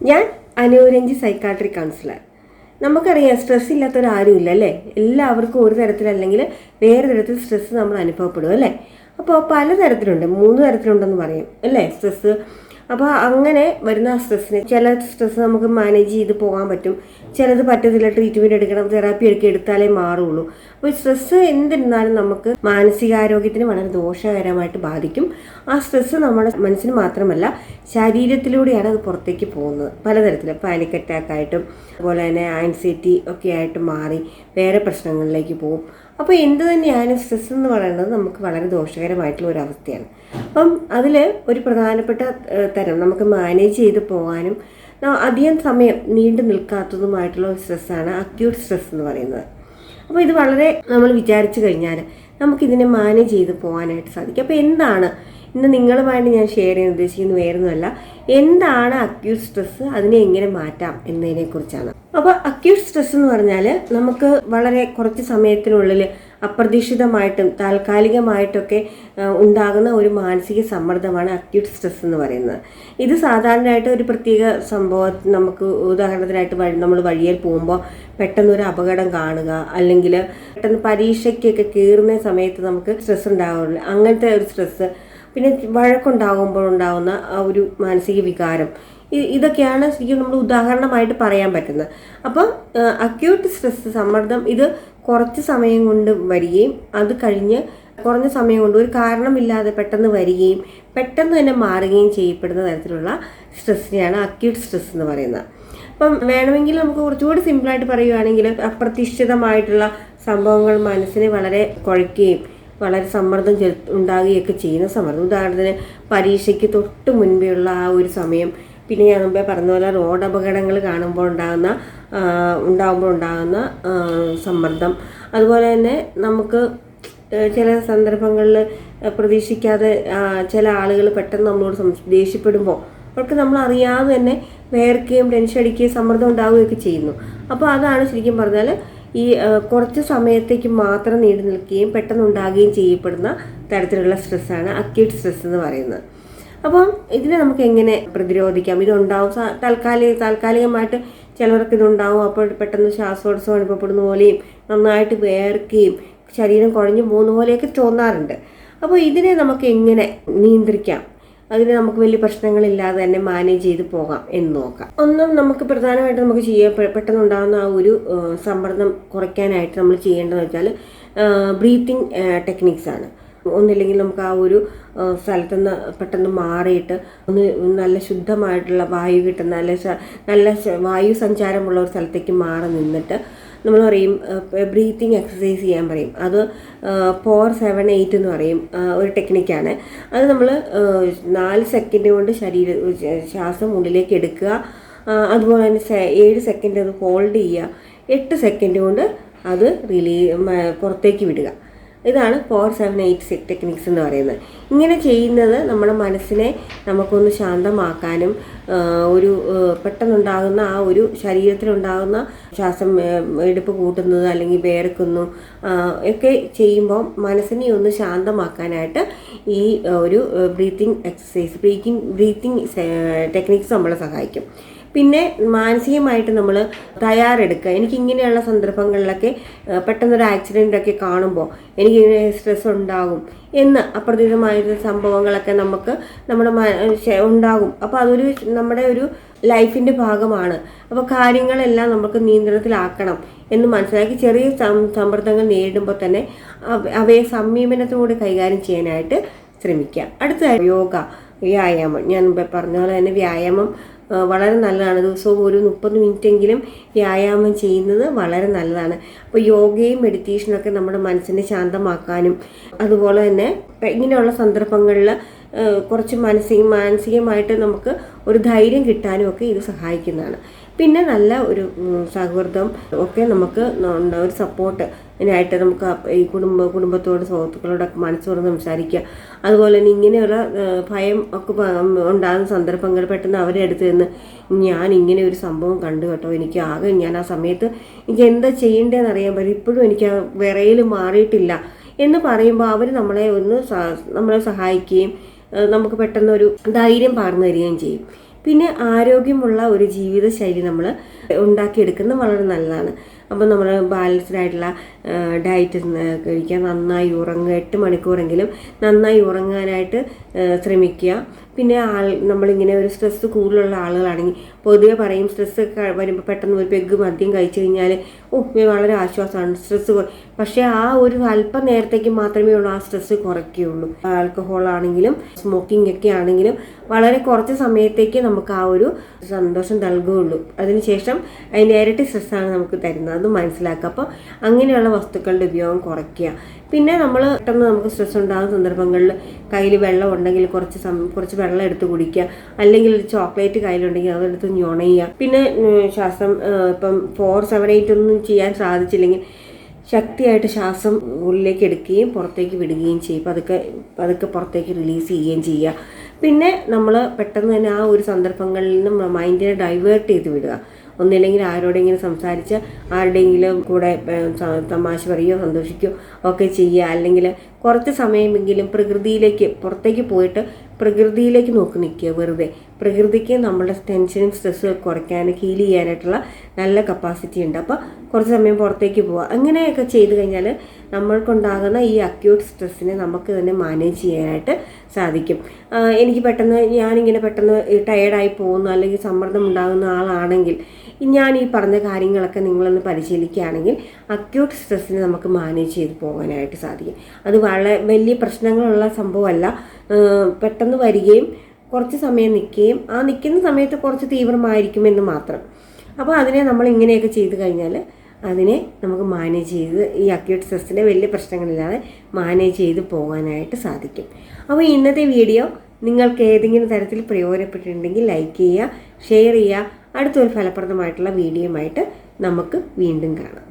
ഞാൻ Anuranji psychiatric counsellor നമുക്കറിയാം stress ഇല്ലാത്തവരാരും ഇല്ല അല്ലേ? എല്ലാവർക്കും ഒരു തരത്തിലല്ലെങ്കിൽ വേറെ തരത്തിൽ സ്ട്രെസ് നമ്മൾ അനുഭവപ്പെടും അല്ലേ? അപ്പോൾ പലതരത്തിലുണ്ട് മൂന്ന് തരത്തിലുണ്ടെന്ന് പറയും അല്ലേ? സ്ട്രെസ് അപ്പോൾ അങ്ങനെ വരുന്ന സ്ട്രെസ്സിന് ചില സ്ട്രെസ് നമുക്ക് മാനേജ് ചെയ്ത് പോകാൻ പറ്റും. ചിലത് പറ്റത്തില്ല ട്രീറ്റ്മെന്റ് എടുക്കണം തെറാപ്പി എടുക്കുക എടുത്താലേ മാറുള്ളൂ. അപ്പോൾ സ്ട്രെസ് എന്തിരുന്നാലും നമുക്ക് മാനസികാരോഗ്യത്തിന് വളരെ ദോഷകരമായിട്ട് ബാധിക്കും. ആ സ്ട്രെസ് നമ്മുടെ മനസ്സിന് മാത്രമല്ല ശരീരത്തിലൂടെയാണ് അത് പുറത്തേക്ക് പോകുന്നത്. പലതരത്തിൽ പാനിക് അറ്റാക്ക് ആയിട്ടും അതുപോലെ തന്നെ ആൻസൈറ്റി ഒക്കെ ആയിട്ട് മാറി വേറെ പ്രശ്നങ്ങളിലേക്ക് പോകും. അപ്പോൾ എന്ത് തന്നെയായാലും സ്ട്രെസ് എന്ന് പറയുന്നത് നമുക്ക് വളരെ ദോഷകരമായിട്ടുള്ള ഒരു അവസ്ഥയാണ്. അപ്പം അതിൽ ഒരു പ്രധാനപ്പെട്ട തരം നമുക്ക് മാനേജ് ചെയ്ത് പോകാനും അധികം സമയം നീണ്ടു നിൽക്കാത്തതുമായിട്ടുള്ള ഒരു സ്ട്രെസ്സാണ് അക്യൂട്ട് സ്ട്രെസ് എന്ന് പറയുന്നത്. അപ്പോൾ ഇത് വളരെ നമ്മൾ വിചാരിച്ചു കഴിഞ്ഞാൽ നമുക്കിതിനെ മാനേജ് ചെയ്ത് പോകാനായിട്ട് സാധിക്കും. അപ്പോൾ എന്താണ് ഇന്ന് നിങ്ങളുമായിട്ട് ഞാൻ ഷെയർ ചെയ്യാൻ ഉദ്ദേശിക്കുന്നത് വേറൊന്നുമല്ല. എന്താണ് അക്യൂട്ട് സ്ട്രെസ് അതിനെ എങ്ങനെ മാറ്റാം എന്നതിനെ കുറിച്ചാണ് അപ്പോൾ അക്യൂട്ട് സ്ട്രെസ് എന്ന് പറഞ്ഞാൽ നമുക്ക് വളരെ കുറച്ച് സമയത്തിനുള്ളിൽ അപ്രതീക്ഷിതമായിട്ടും താൽക്കാലികമായിട്ടൊക്കെ ഉണ്ടാകുന്ന ഒരു മാനസിക സമ്മർദ്ദമാണ് അക്യൂട്ട് സ്ട്രെസ് എന്ന് പറയുന്നത്. ഇത് സാധാരണയായിട്ട് ഒരു പ്രത്യേക സംഭവം നമുക്ക് ഉദാഹരണത്തിനായിട്ട് വഴി നമ്മൾ വഴിയിൽ പോകുമ്പോൾ പെട്ടെന്ന് ഒരു അപകടം കാണുക അല്ലെങ്കിൽ പെട്ടെന്ന് പരീക്ഷയ്ക്കൊക്കെ കയറുന്ന സമയത്ത് നമുക്ക് സ്ട്രെസ് ഉണ്ടാകുള്ളൂ അങ്ങനത്തെ ഒരു സ്ട്രെസ് പിന്നെ വഴക്കുണ്ടാകുമ്പോൾ ഉണ്ടാകുന്ന ആ ഒരു മാനസിക വികാരം. ഇതൊക്കെയാണ് ശരിക്കും നമ്മൾ ഉദാഹരണമായിട്ട് പറയാൻ പറ്റുന്നത്. അപ്പം അക്യൂട്ട് സ്ട്രെസ് സമ്മർദ്ദം ഇത് കുറച്ച് സമയം കൊണ്ട് വരികയും അത് കഴിഞ്ഞ് കുറഞ്ഞ സമയം കൊണ്ട് ഒരു കാരണമില്ലാതെ പെട്ടെന്ന് വരികയും പെട്ടെന്ന് തന്നെ മാറുകയും ചെയ്യപ്പെടുന്ന തരത്തിലുള്ള സ്ട്രെസ്സിനെയാണ് അക്യൂട്ട് സ്ട്രെസ് എന്ന് പറയുന്നത്. അപ്പം വേണമെങ്കിൽ നമുക്ക് കുറച്ചുകൂടി സിമ്പിളായിട്ട് പറയുകയാണെങ്കിൽ അപ്രതീക്ഷിതമായിട്ടുള്ള സംഭവങ്ങൾ മനസ്സിനെ വളരെ കുഴയ്ക്കുകയും വളരെ സമ്മർദ്ദം ചെലു ഉണ്ടാകുകയൊക്കെ ചെയ്യുന്ന സമ്മർദ്ദം. ഉദാഹരണത്തിന് പരീക്ഷയ്ക്ക് തൊട്ട് മുൻപെയുള്ള ആ ഒരു സമയം പിന്നെ ഞാൻ മുമ്പേ പറഞ്ഞ പോലെ റോഡ് അപകടങ്ങൾ കാണുമ്പോൾ ഉണ്ടാകുന്ന ഉണ്ടാകുമ്പോൾ ഉണ്ടാകുന്ന സമ്മർദ്ദം. അതുപോലെ തന്നെ നമുക്ക് ചില സന്ദർഭങ്ങളിൽ പ്രതീക്ഷിക്കാതെ ചില ആളുകൾ പെട്ടെന്ന് നമ്മളോട് ദേഷ്യപ്പെടുമ്പോൾ അവർക്ക് നമ്മൾ അറിയാതെ തന്നെ വേർക്കുകയും ടെൻഷൻ അടിക്കുകയും സമ്മർദ്ദം ഉണ്ടാവുകയൊക്കെ ചെയ്യുന്നു. അപ്പോൾ അതാണ് ശരിക്കും പറഞ്ഞാൽ ഈ കുറച്ച് സമയത്തേക്ക് മാത്രം നീണ്ടു നിൽക്കുകയും പെട്ടെന്ന് ഉണ്ടാകുകയും ചെയ്യപ്പെടുന്ന തരത്തിലുള്ള സ്ട്രെസ്സാണ് അക്യൂട്ട് സ്ട്രെസ് എന്ന് പറയുന്നത്. അപ്പം ഇതിനെ നമുക്ക് എങ്ങനെ പ്രതിരോധിക്കാം? ഇതുണ്ടാവും. താൽക്കാലിക താൽക്കാലികമായിട്ട് ചിലർക്ക് ഇതുണ്ടാവും. അപ്പോൾ പെട്ടെന്ന് ശ്വാസോത്സവം അനുഭവപ്പെടുന്ന പോലെയും നന്നായിട്ട് വേർക്കുകയും ശരീരം കുഴഞ്ഞു പോകുന്ന പോലെയൊക്കെ തോന്നാറുണ്ട്. അപ്പോൾ ഇതിനെ നമുക്ക് എങ്ങനെ നിയന്ത്രിക്കാം? അതിന് നമുക്ക് വലിയ പ്രശ്നങ്ങളില്ലാതെ തന്നെ മാനേജ് ചെയ്ത് പോകാം എന്ന് നോക്കാം. ഒന്നും നമുക്ക് പ്രധാനമായിട്ട് നമുക്ക് ചെയ്യാൻ പെട്ടെന്ന് പെട്ടെന്നുണ്ടാകുന്ന ആ ഒരു സമ്മർദ്ദം കുറയ്ക്കാനായിട്ട് നമ്മൾ ചെയ്യേണ്ടതെന്ന് വെച്ചാൽ ബ്രീത്തിങ് ടെക്നിക്സ് ആണ് ഒന്നില്ലെങ്കിൽ നമുക്ക് ആ ഒരു ആ, സ്ഥലത്തുനിന്ന് പെട്ടെന്ന് മാറിയിട്ട് ഒന്ന് നല്ല ശുദ്ധമായിട്ടുള്ള വായു കിട്ടുന്ന നല്ല നല്ല വായു സഞ്ചാരമുള്ള ഒരു സ്ഥലത്തേക്ക് മാറി നിന്നിട്ട് നമ്മൾ പറയും ബ്രീത്തിങ് എക്സസൈസ് ചെയ്യാൻ പറയും. അത് ഫോർ സെവൻ എയ്റ്റ് എന്ന് പറയും ഒരു ടെക്നിക്കാണ് അത് നമ്മൾ നാല് സെക്കൻഡ് കൊണ്ട് ശരീര ശ്വാസം ഉള്ളിലേക്ക് എടുക്കുക. അതുപോലെ തന്നെ ഏഴ് സെക്കൻഡ് അത് ഹോൾഡ് ചെയ്യുക. എട്ട് സെക്കൻഡ് കൊണ്ട് അത് റിലീ പുറത്തേക്ക് വിടുക. ഇതാണ് ഫോർ സെവൻ എയ്റ്റ് ടെക്നിക്സ് എന്ന് പറയുന്നത്. ഇങ്ങനെ ചെയ്യുന്നത് നമ്മുടെ മനസ്സിനെ നമുക്കൊന്ന് ശാന്തമാക്കാനും ഒരു പെട്ടെന്നുണ്ടാകുന്ന ആ ഒരു ശരീരത്തിലുണ്ടാകുന്ന ശ്വാസം എടുപ്പ് കൂട്ടുന്നത് അല്ലെങ്കിൽ വേർക്കുന്നു ഒക്കെ ചെയ്യുമ്പോൾ മനസ്സിനെ ഒന്ന് ശാന്തമാക്കാനായിട്ട് ഈ ഒരു breathing exercise breathing breathing techniques നമ്മളെ സഹായിക്കും. പിന്നെ മാനസികമായിട്ട് നമ്മൾ തയ്യാറെടുക്കുക. എനിക്ക് ഇങ്ങനെയുള്ള സന്ദർഭങ്ങളിലൊക്കെ പെട്ടെന്നൊരു ആക്സിഡന്റ് ഒക്കെ കാണുമ്പോൾ എനിക്ക് സ്ട്രെസ് ഉണ്ടാകും എന്ന് അപ്രതീക്ഷിതമായ സംഭവങ്ങളൊക്കെ നമുക്ക് നമ്മുടെ ഉണ്ടാകും. അപ്പോൾ അതൊരു നമ്മുടെ ഒരു ലൈഫിന്റെ ഭാഗമാണ്. അപ്പോൾ കാര്യങ്ങളെല്ലാം നമുക്ക് നിയന്ത്രണത്തിലാക്കണം എന്ന് മനസ്സിലാക്കി ചെറിയ സമ്മർദ്ദങ്ങൾ നേരിടുമ്പോൾ തന്നെ അവയെ സംയമനത്തോടെ കൈകാര്യം ചെയ്യാനായിട്ട് ശ്രമിക്കുക. അടുത്ത യോഗ വ്യായാമം. ഞാൻ മുമ്പേ പറഞ്ഞ പോലെ തന്നെ വ്യായാമം വളരെ നല്ലതാണ്. ദിവസവും ഒരു മുപ്പത് മിനിറ്റെങ്കിലും വ്യായാമം ചെയ്യുന്നത് വളരെ നല്ലതാണ്. അപ്പോൾ യോഗയും മെഡിറ്റേഷനൊക്കെ നമ്മുടെ മനസ്സിനെ ശാന്തമാക്കാനും അതുപോലെ തന്നെ ഇങ്ങനെയുള്ള സന്ദർഭങ്ങളിൽ കുറച്ച് മാനസിക മാനസികമായിട്ട് നമുക്ക് ഒരു ധൈര്യം കിട്ടാനും ഒക്കെ ഇത് സഹായിക്കുന്നതാണ്. പിന്നെ നല്ല ഒരു സൗഹൃദം ഒക്കെ നമുക്ക് ഒരു സപ്പോർട്ട് ഇതിനായിട്ട് നമുക്ക് ഈ കുടുംബ കുടുംബത്തോട് സുഹൃത്തുക്കളോടൊക്കെ മനസ്സ് സംസാരിക്കുക. അതുപോലെ തന്നെ ഇങ്ങനെയുള്ള ഭയം ഒക്കെ ഉണ്ടാകുന്ന സന്ദർഭങ്ങൾ പെട്ടെന്ന് അവരെ അടുത്ത് നിന്ന് ഞാൻ ഇങ്ങനെ ഒരു സംഭവം കണ്ടു കേട്ടോ. എനിക്ക് ആകെ ഞാൻ ആ സമയത്ത് എനിക്ക് എന്താ ചെയ്യേണ്ടതെന്ന് അറിയാൻ പറ്റും ഇപ്പോഴും എനിക്ക് വിറയിൽ മാറിയിട്ടില്ല എന്ന് പറയുമ്പോൾ അവർ നമ്മളെ ഒന്ന് നമ്മളെ സഹായിക്കുകയും നമുക്ക് പെട്ടെന്ന് ഒരു ധൈര്യം പകർന്നു തരികയും ചെയ്യും. പിന്നെ ആരോഗ്യമുള്ള ഒരു ജീവിതശൈലി നമ്മൾ ഉണ്ടാക്കിയെടുക്കുന്നത് വളരെ നല്ലതാണ്. അപ്പോൾ നമ്മൾ ബാലൻസ്ഡ് ആയിട്ടുള്ള ഡയറ്റ് കഴിക്കുക നന്നായി ഉറങ്ങുക. എട്ട് മണിക്കൂറെങ്കിലും നന്നായി ഉറങ്ങാനായിട്ട് ശ്രമിക്കുക. പിന്നെ ആൾ നമ്മളിങ്ങനെ ഒരു സ്ട്രെസ്സ് കൂടുതലുള്ള ആളുകളാണെങ്കിൽ പൊതുവെ പറയും സ്ട്രെസ്സ് വരുമ്പോൾ പെട്ടെന്ന് ഒരു പെഗ് മദ്യം കഴിച്ചു കഴിഞ്ഞാൽ ഓ വളരെ ആശ്വാസമാണ്. സ്ട്രെസ്സ് പക്ഷേ ആ ഒരു അല്പം നേരത്തേക്ക് മാത്രമേ ഉള്ളൂ ആ സ്ട്രെസ്സ് കുറയ്ക്കുകയുള്ളൂ. ആൽക്കഹോൾ ആണെങ്കിലും സ്മോക്കിംഗ് ഒക്കെ ആണെങ്കിലും വളരെ കുറച്ച് സമയത്തേക്ക് നമുക്ക് ആ ഒരു സന്തോഷം നൽകുകയുള്ളൂ. അതിനുശേഷം അതിന്റെ ഇരട്ടി സ്ട്രെസ്സാണ് നമുക്ക് തരുന്നത്. അത് മനസ്സിലാക്കുക. അപ്പോൾ അങ്ങനെയുള്ള വസ്തുക്കളുടെ ഉപയോഗം കുറയ്ക്കുക. പിന്നെ നമ്മൾ പെട്ടെന്ന് നമുക്ക് സ്ട്രെസ് ഉണ്ടാകുന്ന സന്ദർഭങ്ങളിൽ കയ്യിൽ വെള്ളം ഉണ്ടെങ്കിൽ കുറച്ച് കുറച്ച് വെള്ളം എടുത്ത് കുടിക്കുക. അല്ലെങ്കിൽ ഒരു ചോക്ലേറ്റ് കയ്യിലുണ്ടെങ്കിൽ അതെടുത്ത് ഞൊണയുക പിന്നെ ശ്വാസം ഇപ്പം ഫോർ സെവൻ എയ്റ്റ് ഒന്നും ചെയ്യാൻ സാധിച്ചില്ലെങ്കിൽ ശക്തിയായിട്ട് ശ്വാസം ഉള്ളിലേക്ക് എടുക്കുകയും പുറത്തേക്ക് വിടുകയും ചെയ്യും പതുക്കെ പതുക്കെ പുറത്തേക്ക് റിലീസ് ചെയ്യുകയും ചെയ്യുക. പിന്നെ നമ്മൾ പെട്ടെന്ന് തന്നെ ആ ഒരു സന്ദർഭങ്ങളിൽ നിന്ന് മൈൻഡിനെ ഡൈവേർട്ട് ചെയ്ത് വിടുക. ഒന്നില്ലെങ്കിൽ ആരോടെങ്കിലും സംസാരിച്ച് ആരുടെയെങ്കിലും കൂടെ തമാശ പറയുകയോ സന്തോഷിക്കുകയോ ഒക്കെ ചെയ്യുക. അല്ലെങ്കിൽ കുറച്ച് സമയമെങ്കിലും പ്രകൃതിയിലേക്ക് പുറത്തേക്ക് പോയിട്ട് പ്രകൃതിയിലേക്ക് നോക്കി നിൽക്കുക വെറുതെ. പ്രകൃതിക്ക് നമ്മുടെ ടെൻഷനും സ്ട്രെസ്സും കുറയ്ക്കാൻ ഹീൽ ചെയ്യാനായിട്ടുള്ള നല്ല കപ്പാസിറ്റി ഉണ്ട്. അപ്പോൾ കുറച്ച് സമയം പുറത്തേക്ക് പോവുക. അങ്ങനെയൊക്കെ ചെയ്ത് കഴിഞ്ഞാൽ നമ്മൾക്കുണ്ടാകുന്ന ഈ അക്യൂട്ട് സ്ട്രെസ്സിനെ നമുക്ക് തന്നെ മാനേജ് ചെയ്യാനായിട്ട് സാധിക്കും. എനിക്ക് പെട്ടെന്ന് ഞാനിങ്ങനെ പെട്ടെന്ന് ടയേർഡായി പോകുന്നു അല്ലെങ്കിൽ സമ്മർദ്ദം ഉണ്ടാകുന്ന ആളാണെങ്കിൽ ഞാൻ ഈ പറഞ്ഞ കാര്യങ്ങളൊക്കെ നിങ്ങളൊന്ന് പരിശീലിക്കുകയാണെങ്കിൽ അക്യൂട്ട് സ്ട്രെസ്സിനെ നമുക്ക് മാനേജ് ചെയ്ത് പോകാനായിട്ട് സാധിക്കും. അത് വളരെ വലിയ പ്രശ്നങ്ങളുള്ള സംഭവമല്ല. പെട്ടെന്ന് വരികയും കുറച്ച് സമയം നിൽക്കുകയും ആ നിൽക്കുന്ന സമയത്ത് കുറച്ച് തീവ്രമായിരിക്കുമെന്ന് മാത്രം. അപ്പോൾ അതിനെ നമ്മൾ ഇങ്ങനെയൊക്കെ ചെയ്ത് കഴിഞ്ഞാൽ അതിനെ നമുക്ക് മാനേജ് ചെയ്ത് ഈ അക്യൂട്ട് സ്ട്രെസ്സിനെ വലിയ പ്രശ്നങ്ങളില്ലാതെ മാനേജ് ചെയ്ത് പോകാനായിട്ട് സാധിക്കും. അപ്പോൾ ഇന്നത്തെ വീഡിയോ നിങ്ങൾക്ക് ഏതെങ്കിലും തരത്തിൽ പ്രയോജനപ്പെട്ടിട്ടുണ്ടെങ്കിൽ ലൈക്ക് ചെയ്യുക ഷെയർ ചെയ്യുക. അടുത്തൊരു ഫലപ്രദമായിട്ടുള്ള വീഡിയോയുമായിട്ട് നമുക്ക് വീണ്ടും കാണാം.